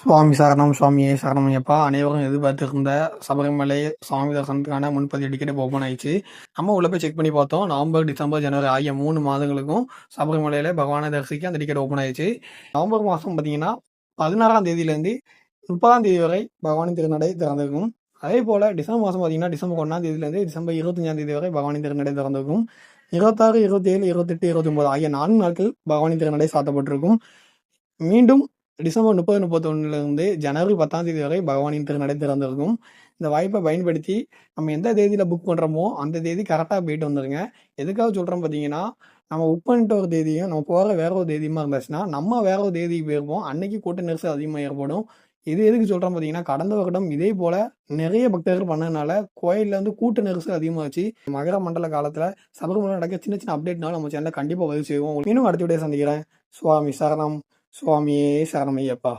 சுவாமி சரணம் சுவாமியே சரணம் ஐயப்பா அனைவரும் எதிர்பார்த்திருந்த சபரிமலை சுவாமி தரிசனத்துக்கான முன்பதிவு டிக்கெட் ஓப்பன் ஆயிடுச்சு நம்ம உள்ள போய் செக் பண்ணி பார்த்தோம். நவம்பர் டிசம்பர் ஜனவரி ஆகிய மூணு மாதங்களுக்கும் சபரிமலையில் பகவானை தரிசிக்க அந்த டிக்கெட் ஓப்பன் ஆயிடுச்சு. நவம்பர் மாதம் பார்த்தீங்கன்னா பதினாறாம் தேதியிலேருந்து முப்பதாம் தேதி வரை பகவானின் திருநடை திறந்திருக்கும். அதே போல் டிசம்பர் மாதம் பார்த்தீங்கன்னா டிசம்பர் ஒன்றாம் தேதியிலேருந்து டிசம்பர் இருபத்தஞ்சாம் தேதி வரை பகவானின் திருநடை திறந்திருக்கும். இருபத்தாறு இருபத்தேழு இருபத்தெட்டு இருபத்தி ஒன்பது ஆகிய நான்கு நாட்கள் பகவானின் திருநடை சாத்தப்பட்டிருக்கும். மீண்டும் டிசம்பர் முப்பது முப்பத்தொன்னுலேருந்து ஜனவரி பத்தாம் தேதி வரை பகவானின் திருநடை திறந்திருக்கும். இந்த வாய்ப்பை பயன்படுத்தி நம்ம எந்த தேதியில் புக் பண்ணுறோமோ அந்த தேதி கரெக்டாக போயிட்டு வந்துடுங்க எதுக்காக சொல்கிறோம் பார்த்தீங்கன்னா நம்ம புக் பண்ணிட்ட ஒரு தேதியும் நம்ம போகிற வேற ஒரு தேதியுமா இருந்துச்சுன்னா நம்ம வேற ஒரு தேதிக்கு போயிருப்போம். அன்னைக்கு கூட்ட நெரிசல் அதிகமாக ஏற்படும். இது எதுக்கு சொல்கிறோம் பார்த்தீங்கன்னா கடந்த வருடம் இதே போல் நிறைய பக்தர்கள் பண்ணதுனால கோயிலில் வந்து கூட்ட நெரிசல் அதிகமாகச்சு மகர மண்டல காலத்தில் சபரிமலை நடக்க சின்ன சின்ன அப்டேட்னால நம்ம சேனலில் கண்டிப்பாக பதிவு செய்வோம். இன்னும் அடுத்த விட சந்திக்கிறேன். சுவாமி சரணம். சுவாமியே சரணமையப்பா.